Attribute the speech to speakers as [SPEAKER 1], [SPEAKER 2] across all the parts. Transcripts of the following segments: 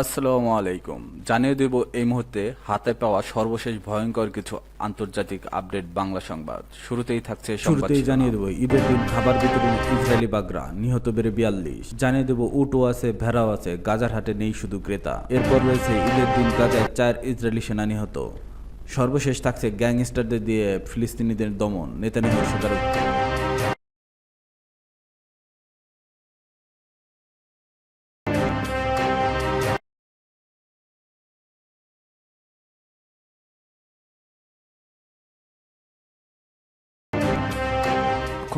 [SPEAKER 1] আসসালামু আলাইকুম জানিয়ে দেব এই মুহূর্তে হাতে পাওয়া সর্বশেষ ভয়ঙ্কর কিছু আন্তর্জাতিক আপডেট বাংলা সংবাদ শুরুতেই থাকছে শুরুতেই জানিয়ে দেব ঈদের দিন খাবার বিতরণ ইসরায়েলি বাগরা নিহত বেড়ে বিয়াল্লিশ জানিয়ে দেব উটো আছে ভেড়াও আছে গাজার হাটে নেই শুধু ক্রেতা এরপর রয়েছে ঈদের দিন গাজায় চার ইসরায়েলি সেনা নিহত সর্বশেষ থাকছে গ্যাংস্টারদের দিয়ে ফিলিস্তিনিদের দমন নেতা নেতানিহ স্বীকারোক্তি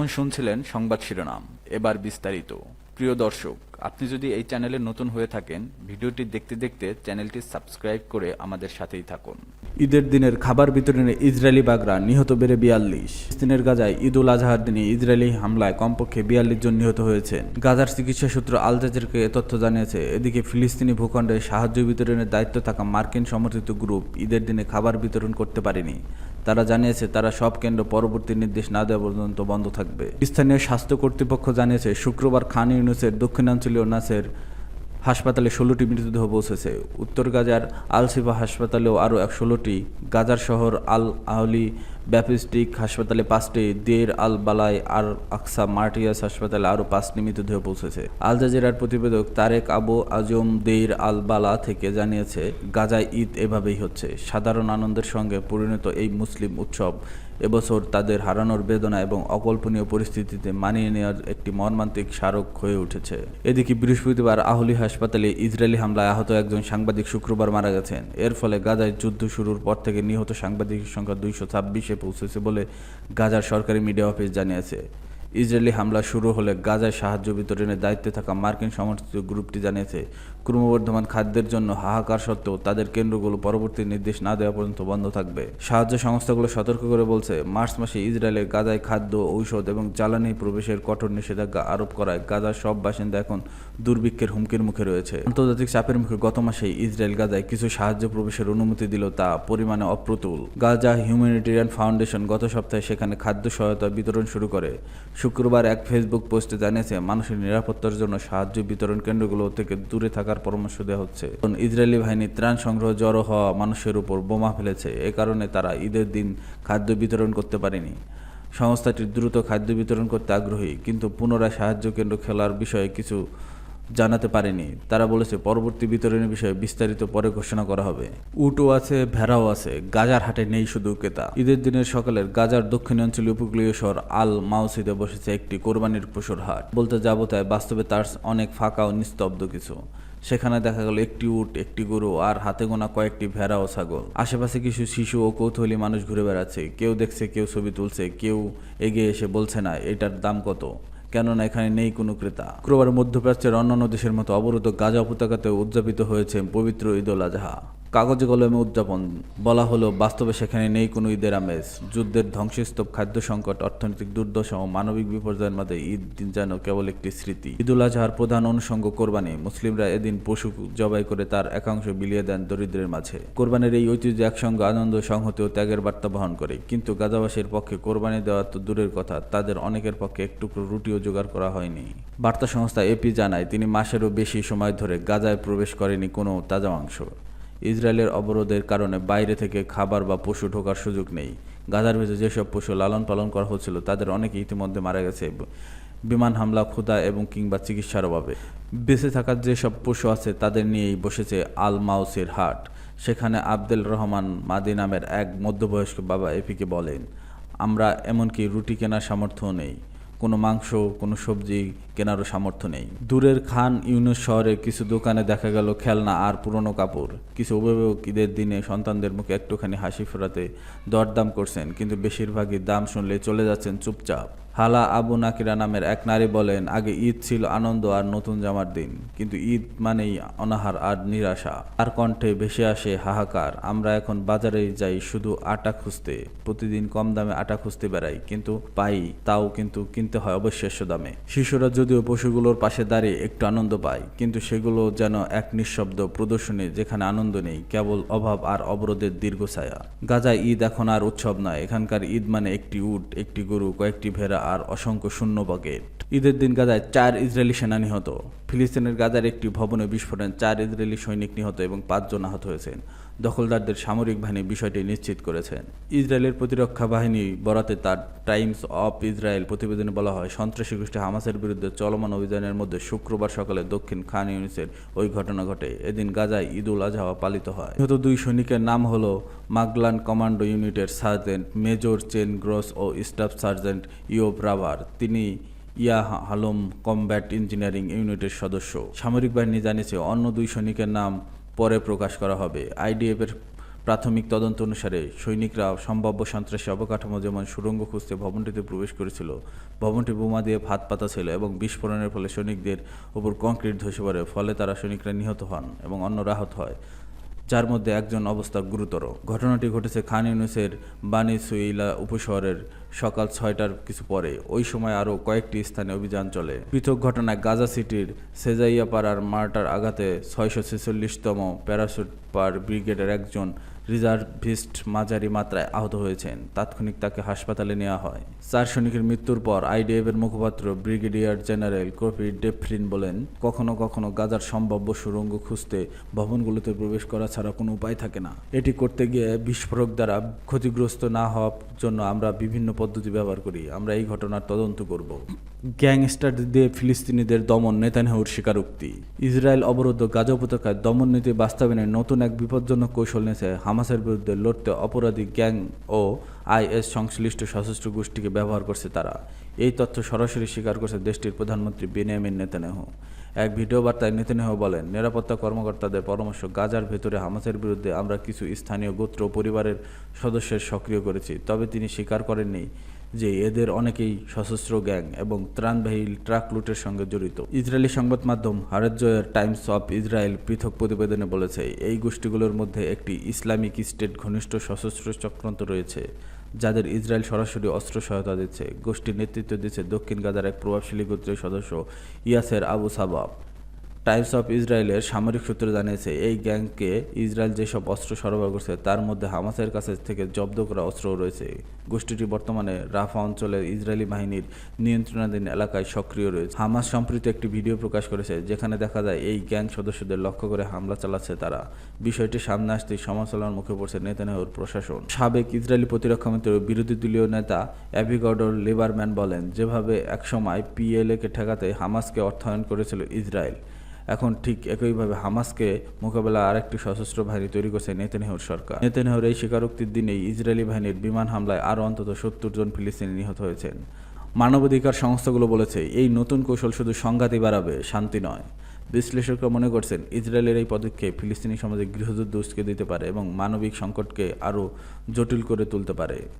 [SPEAKER 1] এখন শুনছিলেন সংবাদ শিরোনাম এবার বিস্তারিত প্রিয় দর্শক আপনি যদি এই চ্যানেলে নতুন হয়ে থাকেন ভিডিওটি দেখতে দেখতে চ্যানেলটি সাবস্ক্রাইব করে আমাদের সাথেই থাকুন ঈদের দিনের খাবার বিতরণে ইসরায়েলি বাগরা নিহত বেড়ে বিয়াল্লিশ দিনের গাজায় ঈদ উল আজহার দিনে ইসরায়েলি হামলায় কমপক্ষে বিয়াল্লিশ জন নিহত হয়েছে গাজার চিকিৎসা সূত্র আল জাজিরকে এ তথ্য জানিয়েছে এদিকে ফিলিস্তিনি ভূখণ্ডে সাহায্য বিতরণের দায়িত্ব থাকা মার্কিন সমর্থিত গ্রুপ ঈদের দিনে খাবার বিতরণ করতে পারেনি তারা জানিয়েছে তারা সব কেন্দ্র পরবর্তী নির্দেশ না দেওয়া পর্যন্ত বন্ধ থাকবে স্থানীয় স্বাস্থ্য কর্তৃপক্ষ জানিয়েছে শুক্রবার খান ইউনুসের দক্ষিণাঞ্চলীয় নাসের হাসপাতালে ষোলোটি মৃতদেহ পৌঁছেছে উত্তর গাজার আল সিফা হাসপাতালেও আরও এক ষোলোটি গাজার শহর আল আহলি ব্যাপিস্টিক হাসপাতালে পাঁচটি দের আল বালাই আর আকসা মার্টিয়াস হাসপাতালে আরও পাঁচটি মৃতদেহ পৌঁছেছে আল জাজিরার প্রতিবেদক তারেক আবু আজম দের আল বালা থেকে জানিয়েছে গাজায় ঈদ এভাবেই হচ্ছে সাধারণ আনন্দের সঙ্গে পরিণত এই মুসলিম উৎসব এবছর তাদের হারানোর বেদনা এবং অকল্পনীয় পরিস্থিতিতে মানিয়ে নেওয়ার একটি মর্মান্তিক স্মারক হয়ে উঠেছে এদিকে বৃহস্পতিবার আহলি হাসপাতালে ইসরায়েলি হামলায় আহত একজন সাংবাদিক শুক্রবার মারা গেছেন এর ফলে গাজায় যুদ্ধ শুরুর পর থেকে নিহত সাংবাদিকের সংখ্যা দুইশো ছাব্বিশে পৌঁছেছে বলে গাজার সরকারি মিডিয়া অফিস জানিয়েছে ইসরায়েলি হামলা শুরু হলে গাজায় সাহায্য বিতরণের দায়িত্বে থাকা মার্কিন সমর্থিত গ্রুপটি জানিয়েছে ক্রমবর্ধমান খাদ্যের জন্য হাহাকার সত্ত্বেও তাদের কেন্দ্রগুলো পরবর্তী নির্দেশ না দেওয়া পর্যন্ত বন্ধ থাকবে সাহায্য সংস্থাগুলো সতর্ক করে বলছে মার্চ মাসে ইসরায়েলে গাজায় খাদ্য ঔষধ এবং জ্বালানি প্রবেশের কঠোর নিষেধাজ্ঞা আরোপ করায় গাজার সব বাসিন্দা এখন দুর্ভিক্ষের হুমকির মুখে রয়েছে আন্তর্জাতিক চাপের মুখে গত মাসে ইসরায়েল গাজায় কিছু সাহায্য প্রবেশের অনুমতি দিল তা পরিমাণে অপ্রতুল গাজা হিউম্যানিটেরিয়ান ফাউন্ডেশন গত সপ্তাহে সেখানে খাদ্য সহায়তা বিতরণ শুরু করে শুক্রবার এক ফেসবুক পোস্টে জানিয়েছে মানুষের নিরাপত্তার জন্য সাহায্য বিতরণ কেন্দ্রগুলো থেকে দূরে থাকা থাকার পরামর্শ দেওয়া হচ্ছে কারণ ইসরায়েলি বাহিনী ত্রাণ সংগ্রহ জড়ো হওয়া মানুষের উপর বোমা ফেলেছে এ কারণে তারা ঈদের দিন খাদ্য বিতরণ করতে পারেনি সংস্থাটি দ্রুত খাদ্য বিতরণ করতে আগ্রহী কিন্তু পুনরায় সাহায্য কেন্দ্র খেলার বিষয়ে কিছু জানাতে পারেনি তারা বলেছে পরবর্তী বিতরণের বিষয়ে বিস্তারিত পরে ঘোষণা করা হবে উটও আছে ভেড়াও আছে গাজার হাটে নেই শুধু ক্রেতা ঈদের দিনের সকালের গাজার দক্ষিণাঞ্চলীয় উপকূলীয় শহর আল মাউসিদে বসেছে একটি কোরবানির পশুর হাট বলতে যাব তাই বাস্তবে তার অনেক ফাঁকা ও নিস্তব্ধ কিছু সেখানে দেখা গেল একটি উট একটি গরু আর হাতে গোনা কয়েকটি ভেড়া ও ছাগল আশেপাশে কিছু শিশু ও কৌতূহলী মানুষ ঘুরে বেড়াচ্ছে কেউ দেখছে কেউ ছবি তুলছে কেউ এগিয়ে এসে বলছে না এটার দাম কত কেননা এখানে নেই কোনো ক্রেতা শুক্রবার মধ্যপ্রাচ্যের অন্যান্য দেশের মতো অবরোধ গাজা উপত্যকাতে উদযাপিত হয়েছে পবিত্র ঈদ উল আজহা কাগজে কলমে উদযাপন বলা হলো বাস্তবে সেখানে নেই কোনো ঈদের আমেজ যুদ্ধের ধ্বংসস্তূপ খাদ্য সংকট অর্থনৈতিক দুর্দশা ও মানবিক বিপর্যয়ের মধ্যে ঈদ দিন যেন কেবল একটি স্মৃতি ঈদুল আজহার প্রধান অনুষঙ্গ কোরবানি মুসলিমরা এদিন পশু জবাই করে তার একাংশ বিলিয়ে দেন দরিদ্রের মাঝে কোরবানির এই ঐতিহ্য একসঙ্গে আনন্দ সংহতি ও ত্যাগের বার্তা বহন করে কিন্তু গাজাবাসীর পক্ষে কোরবানি দেওয়া তো দূরের কথা তাদের অনেকের পক্ষে একটুকরো রুটিও জোগাড় করা হয়নি বার্তা সংস্থা এপি জানায় তিনি মাসেরও বেশি সময় ধরে গাজায় প্রবেশ করেনি কোনো তাজা মাংস ইসরায়েলের অবরোধের কারণে বাইরে থেকে খাবার বা পশু ঢোকার সুযোগ নেই গাজার ভেজে যেসব পশু লালন পালন করা হচ্ছিল তাদের অনেকে ইতিমধ্যে মারা গেছে বিমান হামলা ক্ষুদা এবং কিংবা চিকিৎসার অভাবে বেঁচে থাকার যেসব পশু আছে তাদের নিয়েই বসেছে আল মাউসির হাট সেখানে আব্দুল রহমান মাদি নামের এক মধ্যবয়স্ক বাবা এপিকে বলেন আমরা এমনকি রুটি কেনার সামর্থ্যও নেই কোনো মাংস কোনো সবজি কেনারও সামর্থ্য নেই দূরের খান ইউনুস শহরে কিছু দোকানে দেখা গেল খেলনা আর পুরনো কাপড় কিছু অভিভাবক ঈদের দিনে সন্তানদের মুখে একটুখানি হাসি ফোরাতে দরদাম করছেন কিন্তু বেশিরভাগই দাম শুনলে চলে যাচ্ছেন চুপচাপ হালা আবু নাকিরা নামের এক নারী বলেন আগে ঈদ ছিল আনন্দ আর নতুন জামার দিন কিন্তু ঈদ মানেই অনাহার আর নিরাশা আর কণ্ঠে ভেসে আসে হাহাকার আমরা এখন বাজারে যাই শুধু আটা খুঁজতে প্রতিদিন কম দামে আটা খুঁজতে বেড়াই কিন্তু পাই তাও কিন্তু কিনতে হয় অবিশ্বাস্য দামে শিশুরা যদিও পশুগুলোর পাশে দাঁড়িয়ে একটু আনন্দ পায় কিন্তু সেগুলো যেন এক নিঃশব্দ প্রদর্শনী যেখানে আনন্দ নেই কেবল অভাব আর অবরোধের দীর্ঘ ছায়া গাজায় ঈদ এখন আর উৎসব নয় এখানকার ঈদ মানে একটি উট একটি গরু কয়েকটি ভেড়া আর অসংখ্য শূন্য পকেট ঈদের দিন গাজায় চার ইসরায়েলি সেনা নিহত ফিলিস্তিনের গাজার একটি ভবনে বিস্ফোরণে চার ইসরায়েলি সৈনিক নিহত এবং পাঁচজন আহত হয়েছেন দখলদারদের সামরিক বাহিনী বিষয়টি নিশ্চিত করেছে ইসরায়েলের প্রতিরক্ষা বাহিনী বরাতে তার টাইমস অফ ইসরায়েল প্রতিবেদনে বলা হয় সন্ত্রাসী গোষ্ঠী হামাসের বিরুদ্ধে চলমান অভিযানের মধ্যে শুক্রবার সকালে দক্ষিণ খান ইউনিসের ওই ঘটনা ঘটে এদিন গাজায় ঈদ উল আজহা পালিত হয় নিহত দুই সৈনিকের নাম হলো মাগলান কমান্ডো ইউনিটের সার্জেন্ট মেজর চেন গ্রস ও স্টাফ সার্জেন্ট ইয়োব রাভার তিনি ইয়া হালম কমব্যাট ইঞ্জিনিয়ারিং ইউনিটের সদস্য সামরিক বাহিনী জানিয়েছে অন্য দুই সৈনিকের নাম পরে প্রকাশ করা হবে আইডিএফের প্রাথমিক তদন্ত অনুসারে সৈনিকরা সম্ভাব্য সন্ত্রাসী অবকাঠামো যেমন সুড়ঙ্গ খুঁজতে ভবনটিতে প্রবেশ করেছিল ভবনটি বোমা দিয়ে ভাত পাতা ছিল এবং বিস্ফোরণের ফলে সৈনিকদের উপর কংক্রিট ধসে পড়ে ফলে তারা সৈনিকরা নিহত হন এবং অন্য রাহত হয় যার মধ্যে একজন অবস্থা গুরুতর ঘটনাটি ঘটেছে খান ইউনুসের বানি সুইলা উপশহরের সকাল ছয়টার কিছু পরে ওই সময় আরও কয়েকটি স্থানে অভিযান চলে পৃথক ঘটনায় গাজা সিটির সেজাইয়াপাড়ার মার্টার আঘাতে ছয়শো ছেচল্লিশতম প্যারাশুট পার ব্রিগেডের একজন রিজার্ভিস্ট মাঝারি মাত্রায় আহত হয়েছেন তাৎক্ষণিক তাকে হাসপাতালে নেওয়া হয় চার সৈনিকের মৃত্যুর পর আইডিএফের মুখপাত্র ব্রিগেডিয়ার জেনারেল কফি ডেফরিন বলেন কখনো কখনো গাজার সম্ভাব্য সুরঙ্গ খুঁজতে ভবনগুলোতে প্রবেশ করা ছাড়া কোনো উপায় থাকে না এটি করতে গিয়ে বিস্ফোরক দ্বারা ক্ষতিগ্রস্ত না হওয়ার জন্য আমরা বিভিন্ন পদ্ধতি ব্যবহার করি আমরা এই ঘটনার তদন্ত করব গ্যাংস্টার দিয়ে ফিলিস্তিনিদের দমন নেতানহুর স্বীকারোক্তি ইসরায়েল অবরুদ্ধ গাজা উপত্যকায় দমন নীতি বাস্তবায়নে নতুন এক বিপজ্জনক কৌশল নিয়েছে হামাসের বিরুদ্ধে লড়তে অপরাধী গ্যাং ও আইএস সংশ্লিষ্ট সশস্ত্র গোষ্ঠীকে ব্যবহার করছে তারা এই তথ্য সরাসরি স্বীকার করছে দেশটির প্রধানমন্ত্রী বেনিয়ামিন নেতানহু এক ভিডিও বার্তায় নেতনিয়াহ বলেন নিরাপত্তা কর্মকর্তাদের পরামর্শ গাজার ভেতরে হামাসের বিরুদ্ধে আমরা কিছু স্থানীয় গোত্র পরিবারের সদস্যের সক্রিয় করেছি তবে তিনি স্বীকার করেননি যে এদের অনেকেই সশস্ত্র গ্যাং এবং ত্রাণবাহী ট্রাক লুটের সঙ্গে জড়িত ইসরায়েলি সংবাদ মাধ্যম হারেজয়ের টাইমস অফ ইসরায়েল পৃথক প্রতিবেদনে বলেছে এই গোষ্ঠীগুলোর মধ্যে একটি ইসলামিক স্টেট ঘনিষ্ঠ সশস্ত্র চক্রান্ত রয়েছে যাদের ইসরায়েল সরাসরি অস্ত্র সহায়তা দিচ্ছে গোষ্ঠীর নেতৃত্ব দিচ্ছে দক্ষিণ গাজার এক প্রভাবশালী গোত্রের সদস্য Yasser Abu Shabab Times of ইসরায়েলের সামরিক সূত্র জানিয়েছে এই গ্যাংকে ইসরায়েল যেসব অস্ত্র সরবরাহ করছে তার মধ্যে হামাসের কাছে থেকে জব্দ করা অস্ত্র রয়েছে গোষ্ঠীটি বর্তমানে রাফা অঞ্চলের ইসরায়েলি বাহিনীর নিয়ন্ত্রণাধীন এলাকায় সক্রিয় রয়েছে হামাস সম্প্রতি একটি ভিডিও প্রকাশ করেছে যেখানে দেখা যায় এই গ্যাং সদস্যদের লক্ষ্য করে হামলা চালাচ্ছে তারা বিষয়টি সামনে আসতেই সমালোচনার মুখে পড়ছে নেতানিয়াহুর প্রশাসন সাবেক ইসরায়েলি প্রতিরক্ষা মন্ত্রীর বিরোধী দলীয় নেতা অ্যাভিগর্ডর লেবারম্যান বলেন যেভাবে একসময় কে ঠেকাতে হামাসকে অর্থায়ন করেছিল ইসরায়েল এখন ঠিক একইভাবে হামাসকে মোকাবেলা আরেকটি সশস্ত্র বাহিনী তৈরি করছে নেতানিহর সরকার নেতানিহর এই স্বীকারোক্তির দিনেই ইসরায়েলি বাহিনীর বিমান হামলায় আরও অন্তত সত্তর জন ফিলিস্তিনি নিহত হয়েছেন মানবাধিকার সংস্থাগুলো বলেছে এই নতুন কৌশল শুধু সংঘাতই বাড়াবে শান্তি নয় বিশ্লেষকরা মনে করছেন ইসরায়েলের এই পদক্ষেপ ফিলিস্তিনি সমাজে গৃহযুদ্ধ উস্কে দিতে পারে এবং মানবিক সংকটকে আরও জটিল করে তুলতে পারে